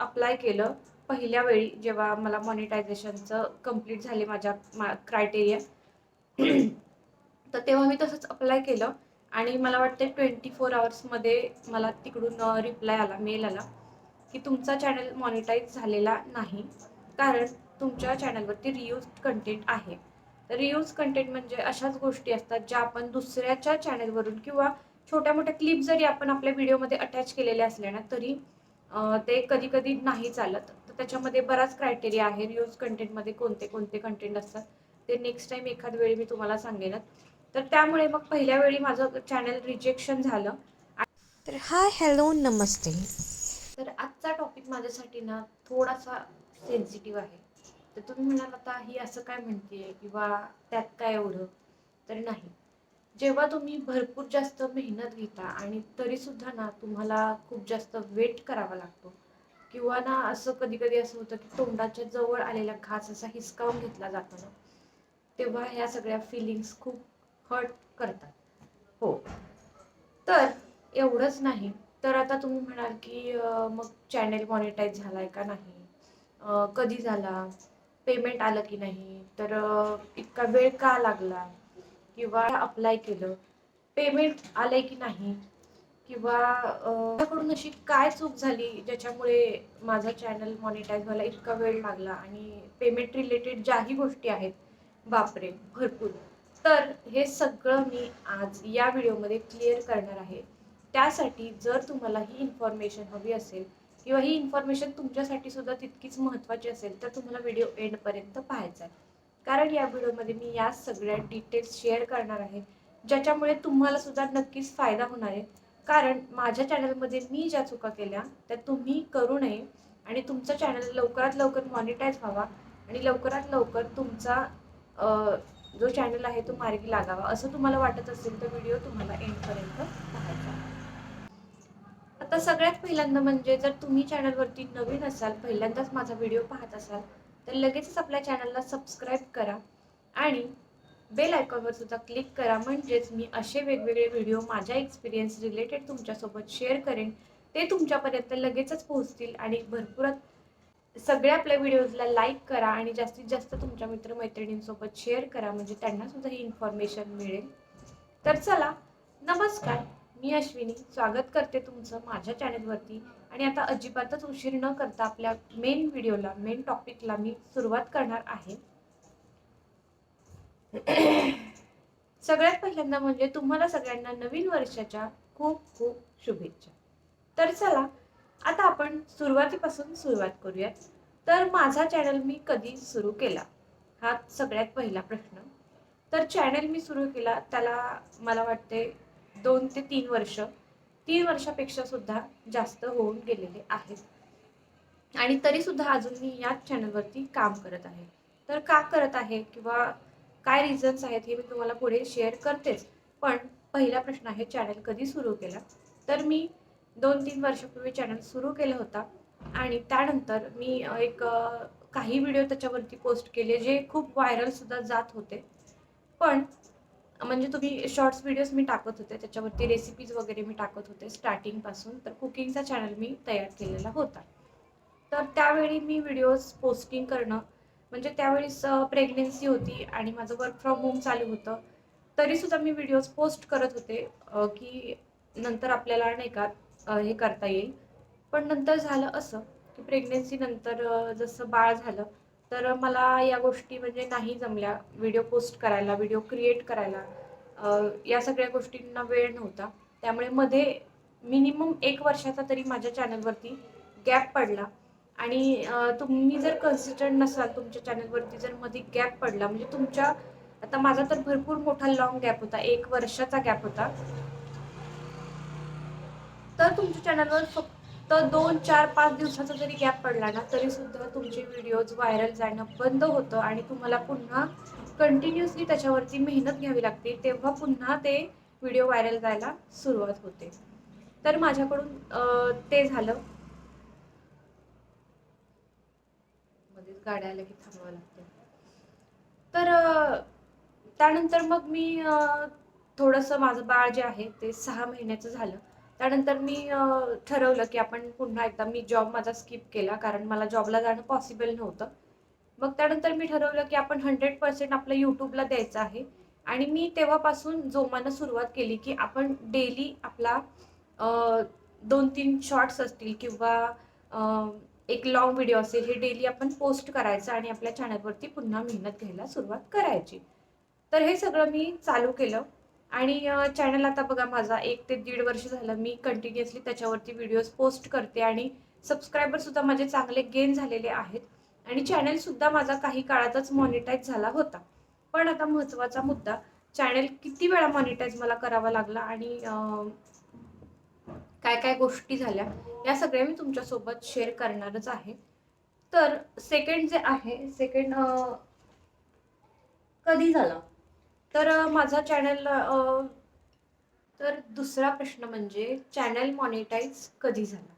Apply केलं पहिल्या वेळी जेव्हा मला मॉनिटायझेशनचं कंप्लीट झाले माझ्या क्रायटेरिया तर तेव्हा मी तसंच अप्लाय केलं आणि मला वाटते ट्वेंटी फोर आवर्समध्ये मला तिकडून रिप्लाय आला मेल आला की तुमचा चॅनल मॉनिटाईज झालेला नाही कारण तुमच्या चॅनलवरती रियूज कंटेंट आहे. रियूज कंटेंट म्हणजे अशाच गोष्टी असतात ज्या आपण दुसऱ्याच्या चॅनलवरून किंवा छोट्या मोठ्या क्लिप जरी आपण आपल्या व्हिडिओमध्ये अटॅच केलेल्या असल्या ना तरी ते कधी कधी नाही चालत. तर त्याच्यामध्ये बराच क्रायटेरिया आहे रियूज कंटेंटमध्ये कोणते कोणते कंटेंट असतात. ते नेक्स्ट टाइम एखाद वेळी मी तुम्हाला सांगेनच तर त्यामुळे मग पहिल्या वेळी माझं चॅनल रिजेक्शन झालं. तर हाय हॅलो नमस्ते. तर आजचा टॉपिक माझ्यासाठी ना थोडासा सेन्सिटिव्ह आहे. तर तुम्ही म्हणाल आता ही असं काय म्हणते किंवा त्यात काय एवढं? तर नाही. जेव्हा तुम्ही भरपूर जास्त मेहनत घेता आणि तरी सुद्धा ना तुम्हाला खूप जास्त वेट करावा लागतो. किंवा ना असं कधी कधी असं होतं की तोंडाच्या जवळ आलेला घास असा हिसकावून घेतला जातो ना तेव्हा ह्या सगळ्या फिलिंग्स खूप हर्ट करतात. हो. तर एवढंच नाही. तर आता तुम्ही म्हणाल की मग चॅनेल मॉनिटाईज झालाय का नाही? कधी झाला? पेमेंट आलं की नाही? तर इतका वेळ का लागला? किंवा अप्लाय केलं पेमेंट आलंय की नाही किंवा माझ्याकडून अशी काय चूक झाली ज्याच्यामुळे माझा चॅनल मॉनिटाईज व्हायला इतका वेळ लागला आणि पेमेंट रिलेटेड ज्याही गोष्टी आहेत बापरे भरपूर. तर हे सगळं मी आज या व्हिडिओमध्ये क्लिअर करणार आहे. त्यासाठी जर तुम्हाला ही इन्फॉर्मेशन हवी असेल किंवा ही इन्फॉर्मेशन तुमच्यासाठी सुद्धा तितकीच महत्त्वाची असेल तर तुम्हाला व्हिडिओ एंडपर्यंत पाहायचा आहे. कारण या व्हिडिओमध्ये मी या सगळ्या डिटेल्स शेअर करणार आहे ज्याच्यामुळे तुम्हाला सुद्धा नक्कीच फायदा होणार आहे. कारण माझ्या चॅनलमध्ये मी ज्या चुका केल्या त्या तुम्ही करू नये आणि तुमचं चॅनल लवकरात लवकर मॉनिटाईज व्हावा आणि लवकरात लवकर तुमचा जो चॅनल आहे तो मार्गी लागावा. असं तुम्हाला वाटत असेल तर व्हिडिओ तुम्हाला एंडपर्यंत पाहायचा आता सगळ्यात पहिल्यांदा म्हणजे जर तुम्ही चॅनलवरती नवीन असाल पहिल्यांदाच माझा व्हिडिओ पाहत असाल तर लगेचच आपल्या चॅनलला सबस्क्राईब करा आणि बेल आयकॉनवर सुद्धा क्लिक करा. म्हणजेच मी असे वेगवेगळे व्हिडिओ माझ्या एक्सपिरियन्स रिलेटेड तुमच्यासोबत शेअर करेन. ते तुमच्यापर्यंत लगेचच पोहोचतील आणि भरपूर सगळ्या आपल्या व्हिडिओजला लाईक करा आणि जास्तीत जास्त तुमच्या मित्रमैत्रिणींसोबत शेअर करा. म्हणजे त्यांनासुद्धा ही इन्फॉर्मेशन मिळेल. तर चला नमस्कार. मी अश्विनी. स्वागत करते तुमचं माझ्या चॅनलवरती आणि आता अजिबातच उशीर न करता आपल्या मेन व्हिडिओला मेन टॉपिकला मी सुरुवात करणार आहे. सगळ्यात पहिल्यांदा म्हणजे तुम्हाला सगळ्यांना नवीन वर्षाच्या खूप खूप शुभेच्छा. तर चला आता आपण सुरुवातीपासून सुरुवात करूयात. तर माझा चॅनल मी कधी सुरू केला? हा सगळ्यात पहिला प्रश्न. तर चॅनल मी सुरू केला त्याला मला वाटते दोन ते तीन वर्ष. तीन वर्षापेक्षा सुद्धा जास्त होऊन गेलेले आहेत. आणि तरी सुद्धा अजून मी याच चॅनलवरती काम करत आहे. तर का करत आहे किंवा काय रिझन्स आहेत हे मी तुम्हाला पुढे शेअर करतेच. पण पहिला प्रश्न आहे चॅनल कधी सुरू केला? तर मी दोन तीन वर्षापूर्वी चॅनल सुरू केला होता. आणि त्यानंतर मी एक काही व्हिडिओ त्याच्यावरती पोस्ट केले जे खूप व्हायरलसुद्धा जात होते. पण म्हणजे तुम्ही शॉर्ट्स व्हिडिओज मी टाकत होते त्याच्यावरती रेसिपीज वगैरे मी टाकत होते स्टार्टिंगपासून तर कुकिंगचा चॅनल मी तयार केलेला होता. तर त्यावेळी मी व्हिडिओज पोस्टिंग करणं म्हणजे त्यावेळेस प्रेग्नेन्सी होती आणि माझं वर्क फ्रॉम होम चालू होतं. तरीसुद्धा मी व्हिडिओज पोस्ट करत होते की नंतर आपल्याला नाही का हे करता येईल. पण नंतर झालं असं की प्रेग्नन्सीनंतर जसं बाळ झालं तर मला या गोष्टी म्हणजे नाही जमल्या. व्हिडिओ पोस्ट करायला व्हिडिओ क्रिएट करायला. या सगळ्या गोष्टींना वेळ नव्हता. त्यामुळे मध्ये मिनिमम एक वर्षाचा तरी माझ्या चॅनलवरती गॅप पडला. आणि तुम्ही जर कन्सिस्टंट नसाल तुमच्या चॅनलवरती जर मध्ये गॅप पडला म्हणजे तुमच्या आता माझा तर भरपूर मोठा लॉंग गॅप होता. एक वर्षाचा गॅप होता. तर तुमच्या चॅनलवर फक्त तर दोन चार पाच दिवसाचा जरी गॅप पडला ना तरी सुद्धा तुमचे व्हिडिओज व्हायरल जाणं बंद होतं आणि तुम्हाला पुन्हा कंटिन्युअसली त्याच्यावरती मेहनत घ्यावी लागते. तेव्हा पुन्हा ते व्हिडिओ व्हायरल जायला सुरुवात होते. तर माझ्याकडून ते झालं. मध्येच गाड्या आल्या की थांबावं लागतं. तर त्यानंतर मग मी थोडंसं माझं बाळ जे आहे ते सहा महिन्याचं झालं. त्यानंतर मी ठरवलं की आपण पुन्हा एकदा मी जॉब माझा स्किप केला कारण मला जॉबला जाणं पॉसिबल नव्हतं. मग त्यानंतर मी ठरवलं की आपण हंड्रेड पर्सेंट आपलं यूट्यूबला द्यायचं आहे. आणि मी तेव्हापासून जोमानं सुरुवात केली की आपण डेली आपला दोन तीन शॉर्ट्स असतील किंवा एक लॉंग व्हिडिओ असेल हे डेली आपण पोस्ट करायचं आणि आपल्या चॅनलवरती पुन्हा मेहनत घ्यायला सुरुवात करायची. तर हे सगळं मी चालू केलं. आणि चॅनल आता बघा माझा एक ते दीड वर्ष झालं मी कंटिन्युअसली त्याच्यावरती व्हिडिओज पोस्ट करते आणि सबस्क्रायबरसुद्धा माझे चांगले गेन झालेले आहेत. आणि चॅनेलसुद्धा माझा काही काळातच मॉनिटाईज झाला होता. पण आता महत्त्वाचा मुद्दा चॅनल किती वेळा मॉनिटाईज मला करावा लागला आणि काय काय गोष्टी झाल्या या सगळ्या मी तुमच्यासोबत शेअर करणारच आहे. तर सेकंड जे आहे सेकंड कधी झाला? तर माझा चॅनल तर दुसरा प्रश्न म्हणजे चॅनल मॉनिटाईज कधी झाला?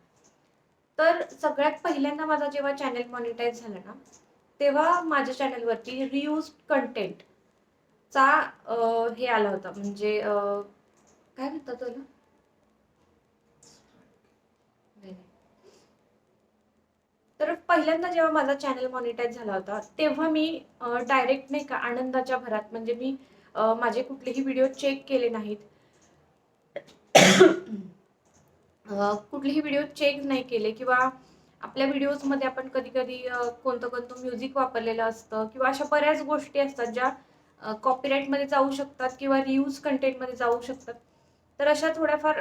तर सगळ्यात पहिल्यांदा माझा जेव्हा चॅनल मॉनिटाईज झाला ना तेव्हा माझ्या चॅनलवरती रियूज कंटेंट चा हे आला होता. म्हणजे काय म्हणतात त्याला? नाही, तर पहिल्यांदा जेव्हा माझा चॅनल मॉनिटाईज झाला होता तेव्हा मी डायरेक्ट नाही का आनंदाच्या भरात म्हणजे मी माझे कुठलेही व्हिडिओ चेक केले नाहीत. कुठलेही व्हिडिओ चेक नाही केले किंवा आपल्या व्हिडिओजमध्ये आपण कधी कधी कोणतं कोणतं म्युझिक वापरलेलं असतं किंवा अशा बऱ्याच गोष्टी असतात ज्या कॉपीराईटमध्ये जाऊ शकतात किंवा रियूज कंटेंटमध्ये जाऊ शकतात. तर अशा थोड्याफार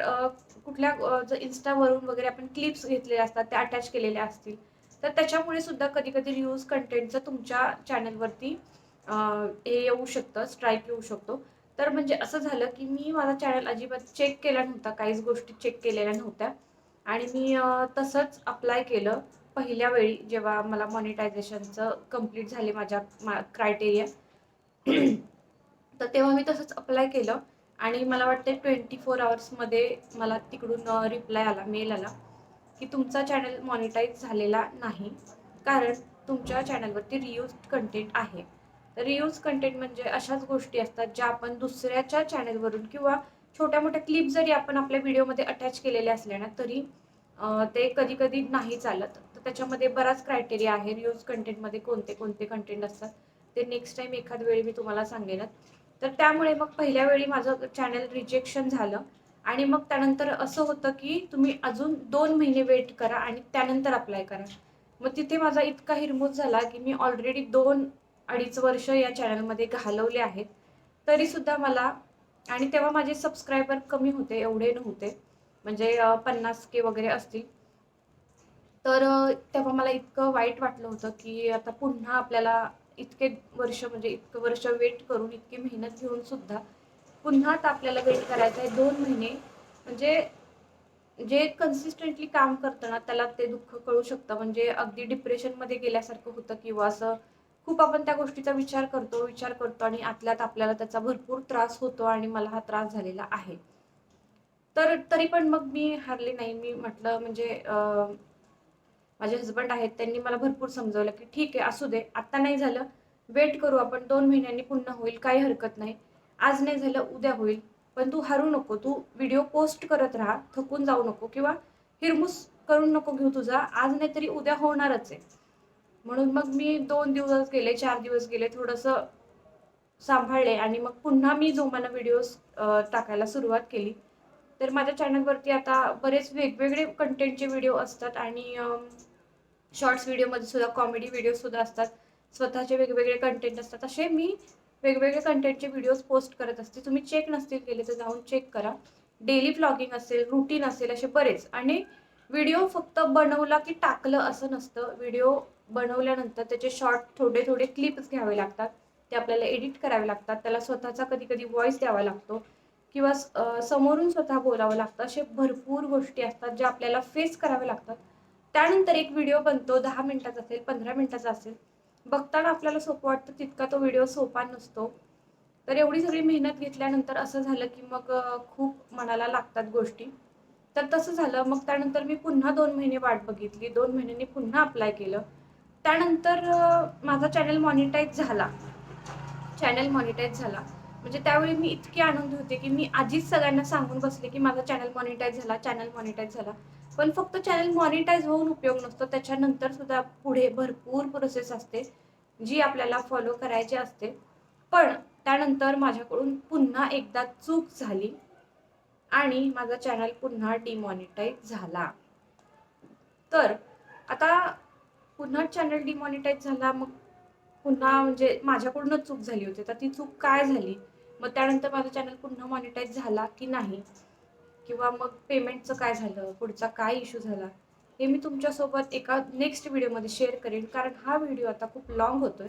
कुठल्या जर इन्स्टावरून वगैरे आपण क्लिप्स घेतलेल्या असतात त्या अटॅच केलेल्या असतील. तर त्याच्यामुळे सुद्धा कधी कधी रियूज कंटेंटचं तुमच्या चॅनलवरती हे येऊ शकतं स्ट्राईक येऊ शकतो. तर म्हणजे असं झालं की मी माझा चॅनल अजिबात चेक केला नव्हता काहीच गोष्टी चेक केलेल्या नव्हत्या. आणि मी तसंच अप्लाय केलं पहिल्या वेळी जेव्हा मला मॉनिटायझेशनचं कंप्लीट झाले माझ्या मा क्रायटेरिया तर तेव्हा मी तसंच अप्लाय केलं आणि मला वाटते ट्वेंटी फोर आवर्समध्ये मला तिकडून रिप्लाय आला मेल आला की तुमचा चॅनल मॉनिटाईज झालेला नाही कारण तुमच्या चॅनलवरती रियूज कंटेंट आहे. रियूज कंटेंट म्हणजे अशाच गोष्टी असतात ज्या आपण दुसऱ्याच्या चॅनलवरून किंवा छोट्या मोठ्या क्लिप जरी आपण आपल्या व्हिडिओमध्ये अटॅच केलेल्या असल्या ना तरी ते कधी कधी नाही चालत. तर त्याच्यामध्ये बराच क्रायटेरिया आहे रियूज कंटेंटमध्ये कोणते कोणते कंटेंट असतात. ते नेक्स्ट टाइम एखाद वेळी मी तुम्हाला सांगेनच तर त्यामुळे मग पहिल्या वेळी माझं चॅनल रिजेक्शन झालं. आणि मग त्यानंतर असं होतं की तुम्ही अजून दोन महिने वेट करा आणि त्यानंतर अप्लाय करा. मग तिथे माझा इतका हिरमूज झाला की मी ऑलरेडी दोन अडीच वर्ष या चॅनलमध्ये घालवले आहेत. तरी सुद्धा मला आणि तेव्हा माझे सबस्क्रायबर कमी होते एवढे नव्हते. म्हणजे पन्नास के वगैरे असतील. तर तेव्हा मला इतकं वाईट वाटलं होतं की आता पुन्हा आपल्याला इतके वर्ष म्हणजे इतकं वर्ष वेट करून इतकी मेहनत घेऊन सुद्धा पुन्हा आता आपल्याला वेट करायचं आहे दोन महिने म्हणजे जे कन्सिस्टंटली काम करतं ना त्याला ते दुःख कळू शकतं. म्हणजे अगदी डिप्रेशनमध्ये गेल्यासारखं होतं किंवा असं खूप आपण त्या गोष्टीचा विचार करतो विचार करतो आणि आतल्यात आपल्याला त्याचा भरपूर त्रास होतो आणि मला हा त्रास झालेला आहे. तर तरी पण मग मी हारले नाही. मी म्हटलं म्हणजे माझे हजबंड आहेत त्यांनी मला भरपूर समजवलं की ठीक आहे असू दे आत्ता नाही झालं. वेट करू आपण दोन महिन्यांनी पुन्हा होईल काही हरकत नाही. आज नाही झालं उद्या होईल. पण तू हारू नको तू व्हिडिओ पोस्ट करत राहा थकून जाऊ नको किंवा हिरमुस करून नको घेऊ तुझा. आज नाही तरी उद्या होणारच आहे. म्हणून मग मी दोन दिवस गेले चार दिवस गेले थोडंसं सांभाळले आणि मग पुन्हा मी जोमानं व्हिडिओज टाकायला सुरुवात केली. तर माझ्या चॅनलवरती आता बरेच वेगवेगळे कंटेंटचे व्हिडिओ असतात आणि शॉर्ट्स व्हिडिओमध्ये सुद्धा कॉमेडी व्हिडिओसुद्धा असतात. स्वतःचे वेगवेगळे कंटेंट असतात. असे मी वेगवेगळे कंटेंटचे व्हिडिओज पोस्ट करत असते. तुम्ही चेक नसतील केले तर जाऊन चेक करा. डेली ब्लॉगिंग असेल रुटीन असेल असे बरेच. आणि व्हिडिओ फक्त बनवला की टाकलं असं नसतं. व्हिडिओ बनवल्यानंतर त्याचे शॉर्ट थोडे थोडे क्लिप्स घ्यावे लागतात. ते आपल्याला एडिट करावे लागतात. त्याला स्वतःचा कधी कधी व्हॉइस द्यावा लागतो. किंवा समोरून स्वतः बोलावं लागतं. असे भरपूर गोष्टी असतात ज्या आपल्याला फेस कराव्या लागतात. त्यानंतर एक व्हिडिओ बनतो. दहा मिनिटाचा असेल पंधरा मिनिटाचा असेल. बघताना आपल्याला सोपं वाटतं. तितका तो व्हिडिओ सोपा नसतो. तर एवढी सगळी मेहनत घेतल्यानंतर असं झालं की मग खूप मनाला लागतात गोष्टी. तर तसं झालं. मग त्यानंतर मी पुन्हा दोन महिने वाट बघितली. दोन महिन्यांनी पुन्हा अप्लाय केलं. त्यानंतर माझा चॅनल मॉनिटाईज झाला. चॅनल मॉनिटाईज झाला. म्हणजे त्यावेळी मी इतकी आनंद होते की मी आधीच सगळ्यांना सांगून बसले की माझा चॅनल मॉनिटाईज झाला चॅनल मॉनिटाईज झाला. पण फक्त चॅनल मॉनिटाईज होऊन उपयोग नसतो. त्याच्यानंतर सुद्धा पुढे भरपूर प्रोसेस असते जी आपल्याला फॉलो करायची असते. पण त्यानंतर माझ्याकडून पुन्हा एकदा चूक झाली आणि माझा चॅनल पुन्हा डिमॉनिटाईज झाला. तर आता पुन्हा चॅनल डिमॉनिटाईज झाला मग पुन्हा म्हणजे माझ्याकडूनच चूक झाली होती. तर ती चूक काय झाली? मग त्यानंतर माझा चॅनल पुन्हा मॉनिटाईज झाला की नाही? किंवा मग पेमेंटचं काय झालं? पुढचा काय इश्यू झाला? हे मी तुमच्यासोबत एका नेक्स्ट व्हिडिओमध्ये शेअर करेन. कारण हा व्हिडिओ आता खूप लॉंग आहे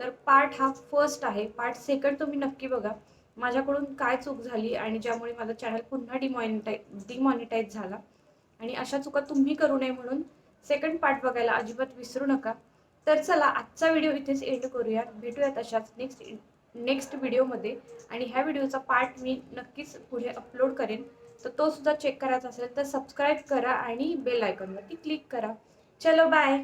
तर पार्ट हा फर्स्ट आहे. पार्ट सेकंड तुम्ही नक्की बघा. माझ्याकडून काय चूक झाली आणि ज्यामुळे माझा चॅनल पुन्हा डिमॉनिटाई डिमॉनिटाईज झाला. आणि अशा चुका तुम्ही करू नये म्हणून सेकंड पार्ट बघायला अजिबात विसरू नका. तर चला आजचा व्हिडिओ इथेच एंड करूया भेटूयात अशाच नेक्स्ट नेक्स्ट व्हिडिओमध्ये आणि ह्या व्हिडिओचा पार्ट मी नक्कीच पुढे अपलोड करेन. तर तो सुद्धा चेक करायचा असेल तर सबस्क्राईब करा आणि बेल आयकॉनवरती क्लिक करा. चलो बाय